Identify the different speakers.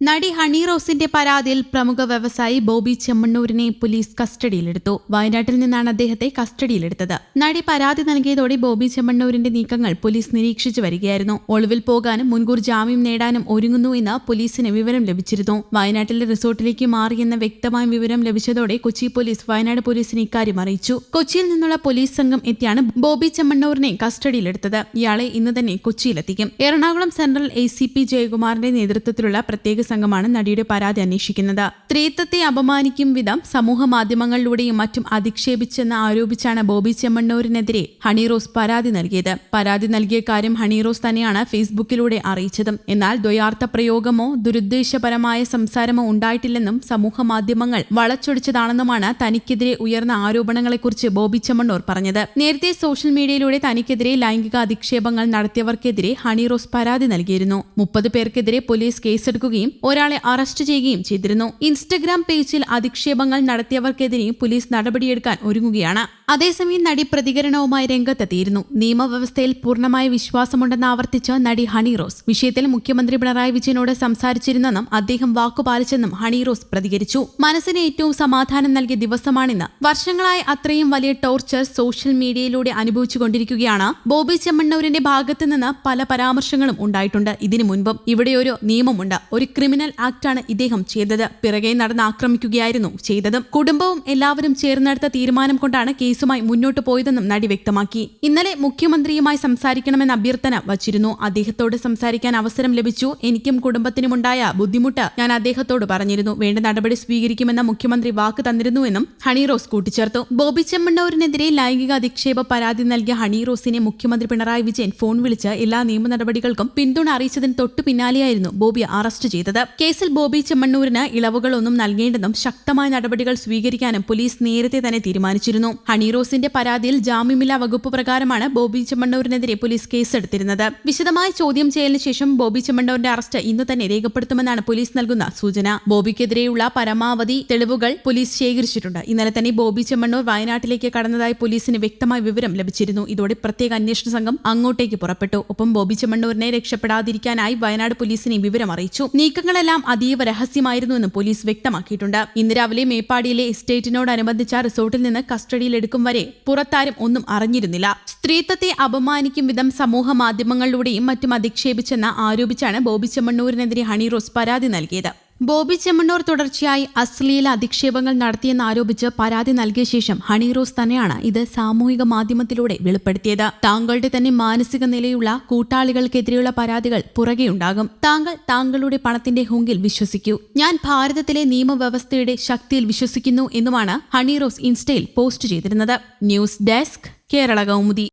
Speaker 1: നടി ഹണി റോസിന്റെ പരാതിയിൽ പ്രമുഖ വ്യവസായി ബോബി ചെമ്മണ്ണൂരിനെ പോലീസ് കസ്റ്റഡിയിലെടുത്തു. വയനാട്ടിൽ നിന്നാണ് അദ്ദേഹത്തെ കസ്റ്റഡിയിലെടുത്തത്. നടി പരാതി നൽകിയതോടെ ബോബി ചെമ്മണ്ണൂരിന്റെ നീക്കങ്ങൾ പോലീസ് നിരീക്ഷിച്ചു വരികയായിരുന്നു. ഒളിവിൽ പോകാനും മുൻകൂർ ജാമ്യം നേടാനും ഒരുങ്ങുന്നു എന്ന് പോലീസിന് വിവരം ലഭിച്ചിരുന്നു. വയനാട്ടിലെ റിസോർട്ടിലേക്ക് മാറിയെന്ന വ്യക്തമായ വിവരം ലഭിച്ചതോടെ കൊച്ചി പോലീസ് വയനാട് പോലീസിന് ഇക്കാര്യം അറിയിച്ചു. കൊച്ചിയിൽ നിന്നുള്ള പോലീസ് സംഘം എത്തിയാണ് ബോബി ചെമ്മണ്ണൂരിനെ കസ്റ്റഡിയിലെടുത്തത്. ഇയാളെ ഇന്ന് തന്നെ കൊച്ചിയിലെത്തിക്കും. Ernakulam central A C P ജയകുമാറിന്റെ നേതൃത്വത്തിലുള്ള പ്രത്യേക സംഘമാണ് നടിയുടെ പരാതി അന്വേഷിക്കുന്നത്. സ്ത്രീത്വത്തെ അപമാനിക്കും വിധം സമൂഹ മാധ്യമങ്ങളിലൂടെയും മറ്റും അധിക്ഷേപിച്ചെന്ന് ആരോപിച്ചാണ് ബോബി ചെമ്മണ്ണൂരിനെതിരെ ഹണി റോസ് പരാതി നൽകിയത്. പരാതി നൽകിയ കാര്യം ഹണി റോസ് തന്നെയാണ് ഫേസ്ബുക്കിലൂടെ അറിയിച്ചതും. എന്നാൽ ദ്വയാർത്ഥ പ്രയോഗമോ ദുരുദ്ദേശപരമായ സംസാരമോ ഉണ്ടായിട്ടില്ലെന്നും സമൂഹ മാധ്യമങ്ങൾ വളച്ചൊടിച്ചതാണെന്നുമാണ് തനിക്കെതിരെ ഉയർന്ന ആരോപണങ്ങളെക്കുറിച്ച് ബോബി ചെമ്മണ്ണൂർ പറഞ്ഞത്. നേരത്തെ സോഷ്യൽ മീഡിയയിലൂടെ തനിക്കെതിരെ ലൈംഗിക അധിക്ഷേപങ്ങൾ നടത്തിയവർക്കെതിരെ ഹണി റോസ് പരാതി നൽകിയിരുന്നു. മുപ്പത് പേർക്കെതിരെ പോലീസ് കേസെടുക്കുകയും ഒരാളെ അറസ്റ്റ് ചെയ്യുകയും ചെയ്തിരുന്നു. ഇൻസ്റ്റഗ്രാം പേജിൽ അധിക്ഷേപങ്ങൾ നടത്തിയവർക്കെതിരെയും പോലീസ് നടപടിയെടുക്കാൻ ഒരുങ്ങുകയാണ്. അതേസമയം നടി പ്രതികരണവുമായി രംഗത്തെത്തിയിരുന്നു. നിയമവ്യവസ്ഥയിൽ പൂർണമായ വിശ്വാസമുണ്ടെന്ന് ആവർത്തിച്ച നടി ഹണി റോസ്. വിഷയത്തിൽ മുഖ്യമന്ത്രി പിണറായി വിജയനോട് സംസാരിച്ചിരുന്നെന്നും അദ്ദേഹം വാക്കുപാലിച്ചെന്നും ഹണി റോസ് പ്രതികരിച്ചു. മനസ്സിന് ഏറ്റവും സമാധാനം നൽകിയ ദിവസമാണിന്ന്. വർഷങ്ങളായി അത്രയും വലിയ ടോർച്ചർ സോഷ്യൽ മീഡിയയിലൂടെ അനുഭവിച്ചുകൊണ്ടിരിക്കുകയാണ്. ബോബി ചെമ്മണ്ണൂരിന്റെ ഭാഗത്തു നിന്ന് പല പരാമർശങ്ങളും ഉണ്ടായിട്ടുണ്ട്. ഇതിനു മുൻപും ഇവിടെയൊരു നിയമമുണ്ട്. ഒരു ക്രിമിനൽ ആക്ടാണ് ഇദ്ദേഹം ചെയ്തത്. പിറകെ നടന്ന് ആക്രമിക്കുകയായിരുന്നു ചെയ്തതും. കുടുംബവും എല്ലാവരും ചേർന്നെടുത്ത തീരുമാനം കൊണ്ടാണ് കേസുമായി മുന്നോട്ട് പോയതെന്നും നടി വ്യക്തമാക്കി. ഇന്നലെ മുഖ്യമന്ത്രിയുമായി സംസാരിക്കണമെന്ന അഭ്യർത്ഥന വച്ചിരുന്നു. അദ്ദേഹത്തോട് സംസാരിക്കാൻ അവസരം ലഭിച്ചു. എനിക്കും കുടുംബത്തിനുമുണ്ടായ ബുദ്ധിമുട്ട് ഞാൻ അദ്ദേഹത്തോട് പറഞ്ഞിരുന്നു. വേണ്ട നടപടി സ്വീകരിക്കുമെന്ന മുഖ്യമന്ത്രി വാക്ക് തന്നിരുന്നുവെന്നും ഹണി റോസ് കൂട്ടിച്ചേർത്തു. ബോബി ചെമ്മണ്ണൂരിനെതിരെ ലൈംഗിക അധിക്ഷേപ പരാതി നൽകിയ ഹണി റോസിനെ മുഖ്യമന്ത്രി പിണറായി വിജയൻ ഫോൺ വിളിച്ച് എല്ലാ നിയമ നടപടികൾക്കും പിന്തുണ അറിയിച്ചതിന് തൊട്ടു പിന്നാലെയായിരുന്നു ബോബി അറസ്റ്റ് ചെയ്തത്. കേസിൽ ബോബി ചെമ്മണ്ണൂരിന് ഇളവുകളൊന്നും നൽകേണ്ടെന്നും ശക്തമായ നടപടികൾ സ്വീകരിക്കാനും പോലീസ് നേരത്തെ തന്നെ തീരുമാനിച്ചിരുന്നു. ഹണിറോസിന്റെ പരാതിയിൽ ജാമ്യമില്ലാ വകുപ്പ് പ്രകാരമാണ് ബോബി ചെമ്മണ്ണൂരിനെതിരെ പോലീസ് കേസെടുത്തിരുന്നത്. വിശദമായ ചോദ്യം ചെയ്യലിന് ശേഷം ബോബി ചെമ്മണ്ണൂരിന്റെ അറസ്റ്റ് ഇന്ന് തന്നെ രേഖപ്പെടുത്തുമെന്നാണ് പോലീസ് നൽകുന്ന സൂചന. ബോബിക്കെതിരെയുള്ള പരമാവധി തെളിവുകൾ പോലീസ് ശേഖരിച്ചിട്ടുണ്ട്. ഇന്നലെ തന്നെ ബോബി ചെമ്മണ്ണൂർ വയനാട്ടിലേക്ക് കടന്നതായി പോലീസിന് വ്യക്തമായ വിവരം ലഭിച്ചിരുന്നു. ഇതോടെ പ്രത്യേക അന്വേഷണ സംഘം അങ്ങോട്ടേക്ക് പുറപ്പെട്ടു. ഒപ്പം ബോബി ചെമ്മണ്ണൂരിനെ രക്ഷപ്പെടാതിരിക്കാനായി വയനാട് പോലീസിനെ വിവരം അറിയിച്ചു നീക്കങ്ങളെല്ലാം അതീവ രഹസ്യമായിരുന്നുവെന്നും പോലീസ് വ്യക്തമാക്കിയിട്ടുണ്ട്. ഇന്ന് രാവിലെ മേപ്പാടിയിലെ എസ്റ്റേറ്റിനോടനുബന്ധിച്ച റിസോർട്ടിൽ നിന്ന് കസ്റ്റഡിയിലെടുക്കും വരെ പുറത്താരും ഒന്നും അറിഞ്ഞിരുന്നില്ല. സ്ത്രീത്വത്തെ അപമാനിക്കും വിധം സമൂഹ മാധ്യമങ്ങളിലൂടെയും മറ്റും അധിക്ഷേപിച്ചെന്ന് ആരോപിച്ചാണ് ബോബി ചെമ്മണ്ണൂരിനെതിരെ ഹണി റോസ് പരാതി നൽകിയത്. ബോബി ചെമ്മണ്ണൂർ തുടർച്ചയായി അശ്ലീല അധിക്ഷേപങ്ങൾ നടത്തിയെന്ന് ആരോപിച്ച് പരാതി നൽകിയ ശേഷം ഹണി റോസ് തന്നെയാണ് ഇത് സാമൂഹിക മാധ്യമത്തിലൂടെ വെളിപ്പെടുത്തിയത്. താങ്കളുടെ തന്നെ മാനസിക നിലയുള്ള കൂട്ടാളികൾക്കെതിരെയുള്ള പരാതികൾ പുറകെയുണ്ടാകും. താങ്കൾ താങ്കളുടെ പണത്തിന്റെ ഹുങ്കിൽ വിശ്വസിക്കൂ. ഞാൻ ഭാരതത്തിലെ നിയമവ്യവസ്ഥയുടെ ശക്തിയിൽ വിശ്വസിക്കുന്നു എന്നുമാണ് ഹണി റോസ് ഇൻസ്റ്റയിൽ പോസ്റ്റ് ചെയ്തിരുന്നത്. News desk Kerala Kaumudi.